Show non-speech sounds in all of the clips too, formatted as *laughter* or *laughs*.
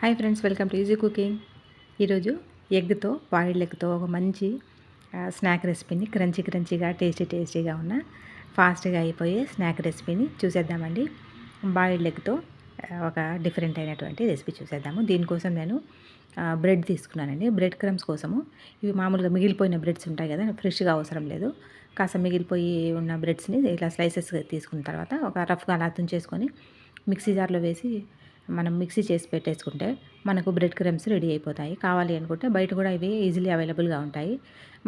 Hi friends welcome to easy cooking. ఈరోజు ఎగ్తో boiled ఎగ్తో ఒక మంచి స్నాక్ రెసిపీని క్రంచీ క్రంచీగా టేస్టీ టేస్టీగా ఉన్న ఫాస్ట్గా అయిపోయే స్నాక్ రెసిపీని చూసేద్దామండి. బాయిల్డ్ ఎగ్తో ఒక డిఫరెంట్ అయినటువంటి రెసిపీ చూసేద్దాము. దీనికోసం నేను బ్రెడ్ తీసుకున్నానండి. బ్రెడ్ క్రమ్స్ కోసము. ఇవి మామూలుగా మిగిలిపోయిన బ్రెడ్స్ ఉంటాయి కదా ఫ్రెష్గా అవసరం లేదు. కాస్త మిగిలిపోయి ఉన్న బ్రెడ్స్ని ఇట్లా స్లైసెస్ తీసుకున్న తర్వాత ఒక రఫ్గా అలా తుంచేసుకొని మిక్సీ జార్లో వేసి మనం మిక్సీ చేసి పెట్టేసుకుంటే మనకు బ్రెడ్ క్రమ్స్ రెడీ అయిపోతాయి. కావాలి అనుకుంటే బయట కూడా ఇవి ఈజీలీ అవైలబుల్గా ఉంటాయి.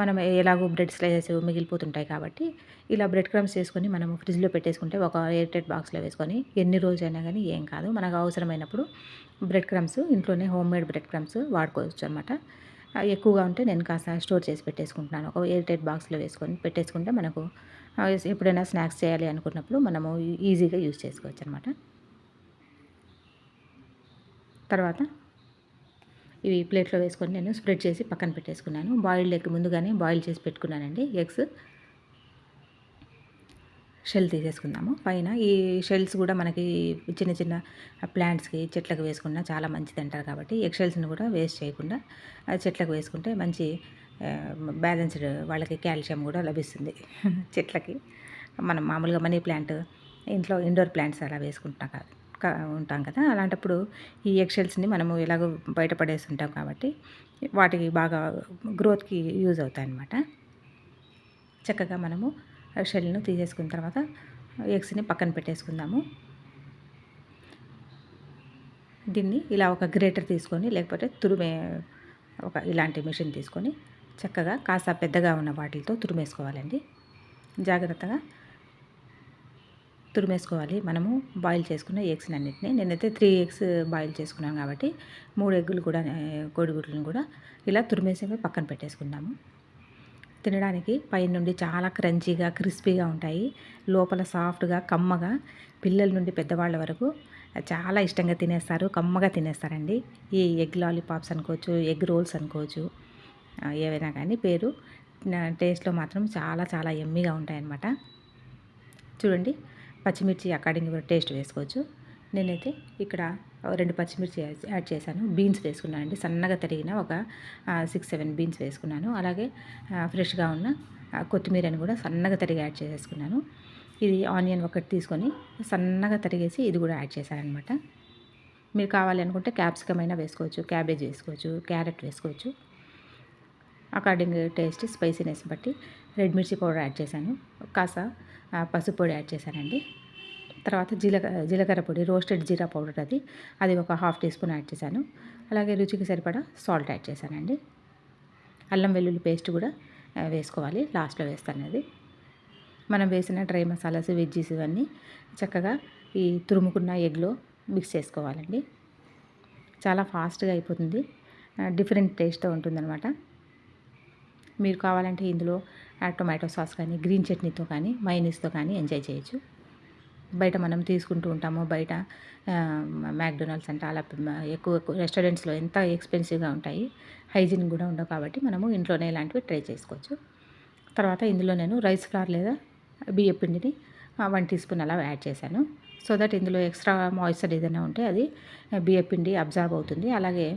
మనం ఎలాగో బ్రెడ్ స్లైసెస్ మిగిలిపోతుంటాయి కాబట్టి ఇలా బ్రెడ్ క్రమ్స్ చేసుకొని మనం ఫ్రిడ్జ్లో పెట్టేసుకుంటే ఒక ఎయిర్టెడ్ బాక్స్లో వేసుకొని ఎన్ని రోజైనా కానీ ఏం కాదు. మనకు అవసరమైనప్పుడు బ్రెడ్ క్రమ్స్ ఇంట్లోనే హోమ్ మేడ్ బ్రెడ్ క్రమ్స్ వాడుకోవచ్చు అనమాట ఎక్కువగా ఉంటే నేను కాస్త స్టోర్ చేసి పెట్టేసుకుంటున్నాను. ఒక ఎయిర్టెడ్ బాక్స్లో వేసుకొని పెట్టేసుకుంటే మనకు ఎప్పుడైనా స్నాక్స్ చేయాలి అనుకున్నప్పుడు మనము ఈజీగా యూజ్ చేసుకోవచ్చు అనమాట తర్వాత ఇవి ప్లేట్లో వేసుకొని నేను స్ప్రెడ్ చేసి పక్కన పెట్టేసుకున్నాను. బాయిల్డ్ ఎగ్ ముందుగానే బాయిల్ చేసి పెట్టుకున్నానండి. ఎగ్స్ షెల్ తీసేసుకుందాము. పైన ఈ షెల్స్ కూడా మనకి చిన్న చిన్న ప్లాంట్స్కి చెట్లకు వేసుకున్నా చాలా మంచిది అంటారు కాబట్టి ఎగ్ షెల్స్ని కూడా వేస్ట్ చేయకుండా చెట్లకు వేసుకుంటే మంచి బ్యాలెన్స్డ్ వాళ్ళకి కాల్షియం కూడా లభిస్తుంది *laughs* చెట్లకి. మనం మామూలుగా మనీ ప్లాంట్ ఇంట్లో ఇండోర్ ప్లాంట్స్ అలా వేసుకుంటున్నాం కాదు. ఉంటాం కదా. అలాంటప్పుడు ఈ ఎగ్షెల్స్ని మనము ఎలాగో బయటపడేసి ఉంటాం కాబట్టి వాటికి బాగా గ్రోత్కి యూజ్ అవుతాయి అన్నమాట చక్కగా మనము షెల్ను తీసేసుకున్న తర్వాత ఎగ్స్ని పక్కన పెట్టేసుకుందాము. దీన్ని ఇలా ఒక గ్రేటర్ తీసుకొని లేకపోతే తురిమే ఒక ఇలాంటి మిషన్ తీసుకొని చక్కగా కాస్త పెద్దగా ఉన్న వాటితో తురిమేసుకోవాలండి. జాగ్రత్తగా తురిమేసుకోవాలి. మనము బాయిల్ చేసుకున్న ఎగ్స్ అన్నింటినీ నేనైతే త్రీ ఎగ్స్ బాయిల్ చేసుకున్నాను కాబట్టి మూడు ఎగ్గులు కూడా కోడిగుడ్లను కూడా ఇలా తురిమేసి పక్కన పెట్టేసుకుందాము. తినడానికి పైన నుండి చాలా క్రంచీగా క్రిస్పీగా ఉంటాయి. లోపల సాఫ్ట్గా కమ్మగా పిల్లల నుండి పెద్దవాళ్ళ వరకు చాలా ఇష్టంగా తినేస్తారు. కమ్మగా తినేస్తారండి. ఈ ఎగ్ లాలీపాప్స్ అనుకోవచ్చు ఎగ్ రోల్స్ అనుకోవచ్చు ఏవైనా కానీ పేరు టేస్ట్లో మాత్రం చాలా చాలా ఎమ్మీగా ఉంటాయన్నమాట. చూడండి. పచ్చిమిర్చి అకార్డింగ్ టేస్ట్ వేసుకోవచ్చు. నేనైతే ఇక్కడ రెండు పచ్చిమిర్చి యాడ్ చేశాను. బీన్స్ వేసుకున్నాను అండి. సన్నగా తరిగిన ఒక సిక్స్ సెవెన్ బీన్స్ వేసుకున్నాను. అలాగే ఫ్రెష్గా ఉన్న కొత్తిమీరని కూడా సన్నగా తరిగి యాడ్ చేసేసుకున్నాను. ఇది ఆనియన్ ఒకటి తీసుకొని సన్నగా తరిగేసి ఇది కూడా యాడ్ చేశానమాట మీరు కావాలి అనుకుంటే క్యాప్సికమ్ అయినా వేసుకోవచ్చు క్యాబేజ్ వేసుకోవచ్చు క్యారెట్ వేసుకోవచ్చు. అకార్డింగ్ టేస్ట్ స్పైసీనెస్ బట్టి రెడ్ మిర్చి పౌడర్ యాడ్ చేశాను కాస పసుపు పొడి యాడ్ చేశానండి. తర్వాత జీలకర్ర జీలకర్ర పొడి రోస్టెడ్ జీరా పౌడర్ అది అది ఒక హాఫ్ టీ స్పూన్ యాడ్ చేశాను. అలాగే రుచికి సరిపడా సాల్ట్ యాడ్ చేశానండి. అల్లం వెల్లుల్లి పేస్ట్ కూడా వేసుకోవాలి లాస్ట్లో వేస్తాను అది. మనం వేసిన డ్రై మసాలాస్ వెజ్జీస్ ఇవన్నీ చక్కగా ఈ తురుముకున్న ఎగ్లో మిక్స్ చేసుకోవాలండి. చాలా ఫాస్ట్గా అయిపోతుంది డిఫరెంట్ టేస్ట్తో ఉంటుందన్నమాట. మీరు కావాలంటే ఇందులో టొమాటో సాస్ కానీ గ్రీన్ చట్నీతో కానీ మైనీస్తో కానీ ఎంజాయ్ చేయొచ్చు. బయట మనం తీసుకుంటూ ఉంటాము. బయట మ్యాక్డొనాల్డ్స్ అంటే అలా ఎక్కువ రెస్టారెంట్స్లో ఎంత ఎక్స్పెన్సివ్గా ఉంటాయి హైజీన్ కూడా ఉండవు కాబట్టి మనము ఇంట్లోనే ఇలాంటివి ట్రై చేసుకోవచ్చు. తర్వాత ఇందులో నేను రైస్ ఫ్లార్ లేదా బియ్య పిండిని వన్ టీ స్పూన్ అలా యాడ్ చేశాను. సో దట్ ఇందులో ఎక్స్ట్రా మాయిశ్చర్ ఏదైనా ఉంటే అది బియ్య పిండి అబ్జర్వ్ అవుతుంది. అలాగే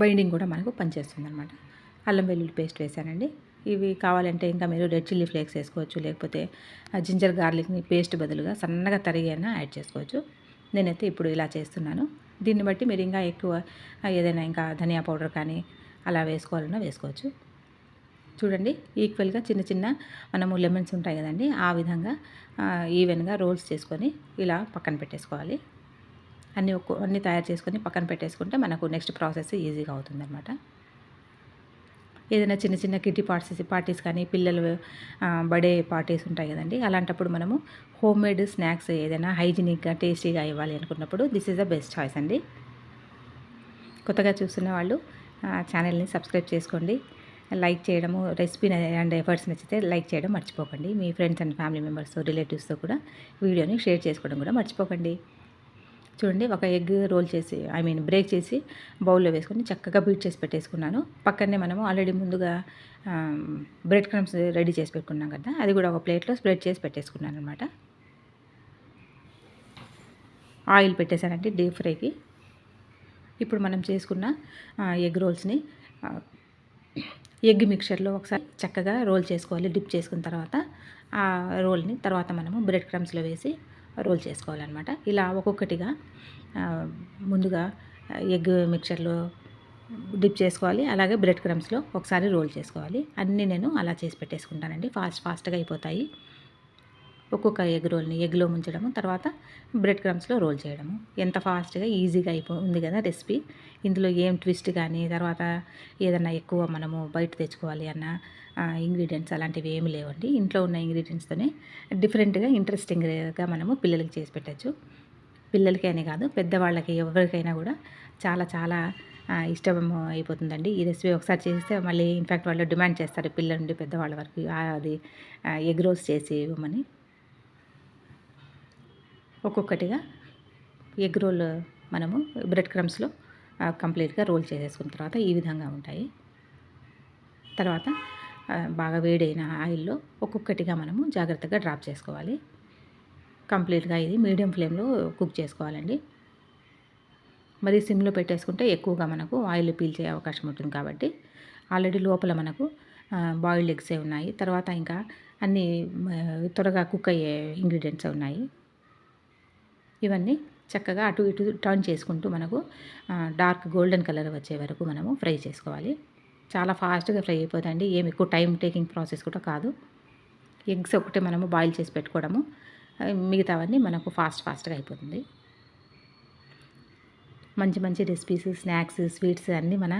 బైండింగ్ కూడా మనకు పనిచేస్తుంది అనమాట అల్లం వెల్లుల్లి పేస్ట్ వేసానండి ఇవి కావాలంటే ఇంకా మీరు రెడ్ చిల్లీ ఫ్లేక్స్ వేసుకోవచ్చు లేకపోతే జింజర్ గార్లిక్ని పేస్ట్ బదులుగా సన్నగా తరిగైనా యాడ్ చేసుకోవచ్చు. నేనైతే ఇప్పుడు ఇలా చేస్తున్నాను. దీన్ని బట్టి మీరు ఇంకా ఎక్కువ ఏదైనా ఇంకా ధనియా పౌడర్ కానీ అలా వేసుకోవాలన్నా వేసుకోవచ్చు. చూడండి ఈక్వల్గా చిన్న చిన్న మనము లెమన్స్ ఉంటాయి కదండి ఆ విధంగా ఈవెన్గా రోల్స్ చేసుకొని ఇలా పక్కన పెట్టేసుకోవాలి. అన్నీ ఒక్కో అన్నీ తయారు చేసుకొని పక్కన పెట్టేసుకుంటే మనకు నెక్స్ట్ ప్రాసెస్ ఈజీగా అవుతుందన్నమాట. ఏదైనా చిన్న చిన్న కిటీ పార్టీస్ పార్టీస్ కానీ పిల్లలు బర్త్డే పార్టీస్ ఉంటాయి కదండి. అలాంటప్పుడు మనము హోమ్ మేడ్ స్నాక్స్ ఏదైనా హైజీనిక్గా టేస్టీగా ఇవ్వాలి అనుకున్నప్పుడు this is the best choice అండి. కొత్తగా చూస్తున్న వాళ్ళు ఛానల్ని సబ్స్క్రైబ్ చేసుకోండి. లైక్ చేయడము రెసిపీ అండ్ ఎఫర్ట్స్ నచ్చితే లైక్ చేయడం మర్చిపోకండి. మీ ఫ్రెండ్స్ అండ్ ఫ్యామిలీ మెంబర్స్ రిలేటివ్స్తో కూడా వీడియోని షేర్ చేసుకోవడం కూడా మర్చిపోకండి. చూడండి ఒక ఎగ్ రోల్ చేసి ఐ మీన్ బ్రేక్ చేసి బౌల్లో వేసుకొని చక్కగా బీట్ చేసి పెట్టేసుకున్నాను. పక్కనే మనము ఆల్రెడీ ముందుగా బ్రెడ్ క్రమ్స్ రెడీ చేసి పెట్టుకున్నాం కదా అది కూడా ఒక ప్లేట్లో స్ప్రెడ్ చేసి పెట్టేసుకున్నాను అనమాట ఆయిల్ పెట్టేశానంటే డీప్ ఫ్రైకి. ఇప్పుడు మనం చేసుకున్న ఎగ్ రోల్స్ని ఎగ్ మిక్చర్లో ఒకసారి చక్కగా రోల్ చేసుకోవాలి డిప్ చేసుకున్న తర్వాత ఆ రోల్ని తర్వాత మనము బ్రెడ్ క్రమ్స్లో వేసి రోల్ చేసుకోవాలన్నమాట. ఇలా ఒక్కొక్కటిగా ముందుగా ఎగ్ మిక్చర్లో డిప్ చేసుకోవాలి. అలాగే బ్రెడ్ క్రమ్స్లో ఒకసారి రోల్ చేసుకోవాలి. అన్నీ నేను అలా చేసి పెట్టేసుకుంటానండి. ఫాస్ట్ ఫాస్ట్గా అయిపోతాయి. ఒక్కొక్క ఎగ్ రోల్ని ఎగ్లో ముంచడము తర్వాత బ్రెడ్ క్రమ్స్లో రోల్ చేయడము. ఎంత ఫాస్ట్గా ఈజీగా అయిపో ఉంది కదా రెసిపీ. ఇందులో ఏం ట్విస్ట్ కానీ తర్వాత ఏదన్నా ఎక్కువ మనము బయట తెచ్చుకోవాలి అన్న ఇంగ్రీడియంట్స్ అలాంటివి ఏమి లేవండి. ఇంట్లో ఉన్న ఇంగ్రీడియంట్స్తోనే డిఫరెంట్గా ఇంట్రెస్టింగ్గా మనము పిల్లలకి చేసి పెట్టచ్చు. పిల్లలకి కాదు పెద్దవాళ్ళకి ఎవరికైనా కూడా చాలా చాలా ఇష్టం అయిపోతుందండి. ఈ రెసిపీ ఒకసారి చేస్తే మళ్ళీ ఇన్ఫ్యాక్ట్ వాళ్ళు డిమాండ్ చేస్తారు పిల్లల నుండి పెద్దవాళ్ళ వరకు అది ఎగ్ రోస్ చేసి ఇవ్వమని ఒక్కొక్కటిగా ఎగ్ రోల్ మనము బ్రెడ్ క్రమ్స్లో కంప్లీట్గా రోల్ చేసేసుకున్న తర్వాత ఈ విధంగా ఉంటాయి. తర్వాత బాగా వేడైన ఆయిల్లో ఒక్కొక్కటిగా మనము జాగ్రత్తగా డ్రాప్ చేసుకోవాలి. కంప్లీట్గా ఇది మీడియం ఫ్లేమ్లో కుక్ చేసుకోవాలండి. మరి సిమ్లో పెట్టేసుకుంటే ఎక్కువగా మనకు ఆయిల్ పీల్చే అవకాశం ఉంటుంది కాబట్టి ఆల్రెడీ లోపల మనకు బాయిల్డ్ ఎగ్సే ఉన్నాయి. తర్వాత ఇంకా అన్నీ త్వరగా కుక్ అయ్యే ఇంగ్రీడియంట్స్ ఉన్నాయి. ఇవన్నీ చక్కగా అటు ఇటు టర్న్ చేసుకుంటూ మనకు డార్క్ గోల్డెన్ కలర్ వచ్చే వరకు మనము ఫ్రై చేసుకోవాలి. చాలా ఫాస్ట్గా ఫ్రై అయిపోతుంది ఏమి ఎక్కువ టైం టేకింగ్ ప్రాసెస్ కూడా కాదు. ఎగ్స్ ఒకటే మనము బాయిల్ చేసి పెట్టుకోవడము. మిగతావన్నీ మనకు ఫాస్ట్ ఫాస్ట్గా అయిపోతుంది. మంచి మంచి రెసిపీస్ స్నాక్స్ స్వీట్స్ అన్నీ మన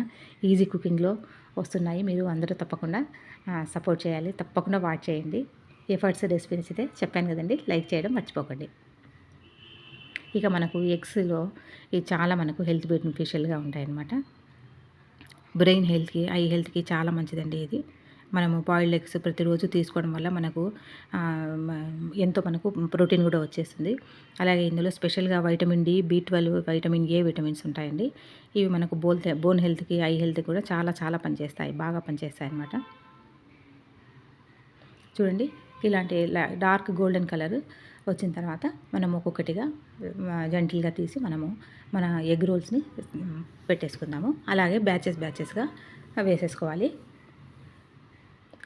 ఈజీ కుకింగ్లో వస్తున్నాయి. మీరు అందరూ తప్పకుండా సపోర్ట్ చేయాలి. తప్పకుండా వాచ్ చేయండి. ఎఫర్ట్స్ రెసిపీస్ అయితే చెప్పాను కదండి. లైక్ చేయడం మర్చిపోకండి. ఇక మనకు ఎగ్స్లో ఇవి చాలా మనకు హెల్త్ బెనిఫిషియల్గా ఉంటాయన్నమాట. బ్రెయిన్ హెల్త్కి ఐ హెల్త్కి చాలా మంచిదండి ఇది. మనము బాయిల్డ్ ఎగ్స్ ప్రతిరోజు తీసుకోవడం వల్ల మనకు ఎంతో మనకు ప్రోటీన్ కూడా వచ్చేస్తుంది. అలాగే ఇందులో స్పెషల్గా vitamin D B twelve vitamin A vitamins ఉంటాయండి. ఇవి మనకు బోల్ బోన్ హెల్త్కి ఐ హెల్త్కి కూడా చాలా చాలా పనిచేస్తాయి బాగా పనిచేస్తాయి అన్నమాట చూడండి ఇలాంటి డార్క్ గోల్డెన్ కలర్ వచ్చిన తర్వాత మనం ఒక్కొక్కటిగా జంటిల్గా తీసి మనము మన ఎగ్ రోల్స్ని పెట్టేసుకుందాము. అలాగే బ్యాచెస్ బ్యాచెస్గా వేసేసుకోవాలి.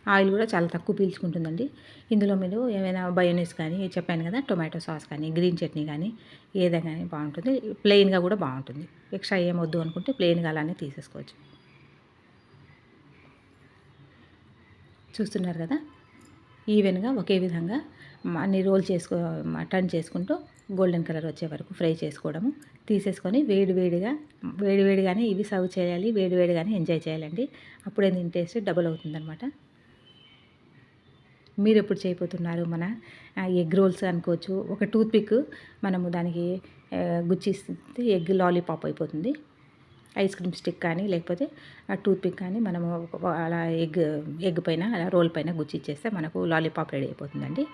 ఆయిల్ కూడా చాలా తక్కువ పీల్చుకుంటుందండి. ఇందులో మీరు ఏమైనా బయోనీస్ కానీ చెప్పాను కదా టొమాటో సాస్ కానీ గ్రీన్ చట్నీ కానీ ఏదైనా కానీ బాగుంటుంది. ప్లెయిన్గా కూడా బాగుంటుంది. ఎక్స్ట్రా ఏమొద్దు అనుకుంటే ప్లెయిన్గా అలానే తీసేసుకోవచ్చు. చూస్తున్నారు కదా? ఈవెన్గా ఒకే విధంగా అన్ని రోల్ చేసుకో టర్న్ చేసుకుంటూ గోల్డెన్ కలర్ వచ్చే వరకు ఫ్రై చేసుకోవడము. తీసేసుకొని వేడివేడిగా వేడివేడిగానే ఇవి సర్వ్ చేయాలి వేడివేడిగానే ఎంజాయ్ చేయాలండి. అప్పుడే దీని టేస్ట్ డబుల్ అవుతుందనమాట మీరు ఎప్పుడు చేయబోతున్నారు మన ఎగ్ రోల్స్ అనుకోవచ్చు. ఒక టూత్ పిక్ మనము దానికి గుచ్చిస్తే ఎగ్ లాలీపాప్ అయిపోతుంది. ఐస్ క్రీమ్ స్టిక్ కానీ లేకపోతే ఆ కానీ మనము అలా ఎగ్ ఎగ్ పైన అలా రోల్ పైన గుచ్చిచ్చేస్తే మనకు లాలీపాప్ రెడీ అయిపోతుందండి.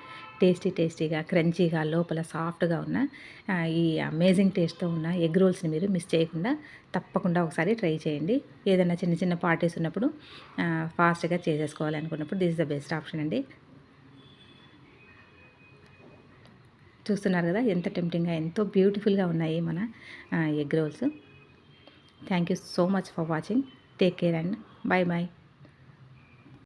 టేస్టీ టేస్టీగా క్రంచీగా లోపల సాఫ్ట్గా ఉన్న ఈ అమేజింగ్ టేస్ట్తో ఉన్న ఎగ్ రోల్స్ని మీరు మిస్ చేయకుండా తప్పకుండా ఒకసారి ట్రై చేయండి. ఏదైనా చిన్న చిన్న పార్టీస్ ఉన్నప్పుడు ఫాస్ట్గా చేసేసుకోవాలనుకున్నప్పుడు this is the best option అండి. చూస్తున్నారు కదా ఎంత టెంప్టింగ్గా ఎంతో బ్యూటిఫుల్గా ఉన్నాయి మన egg rolls. Thank you so much for watching. Take care and bye bye.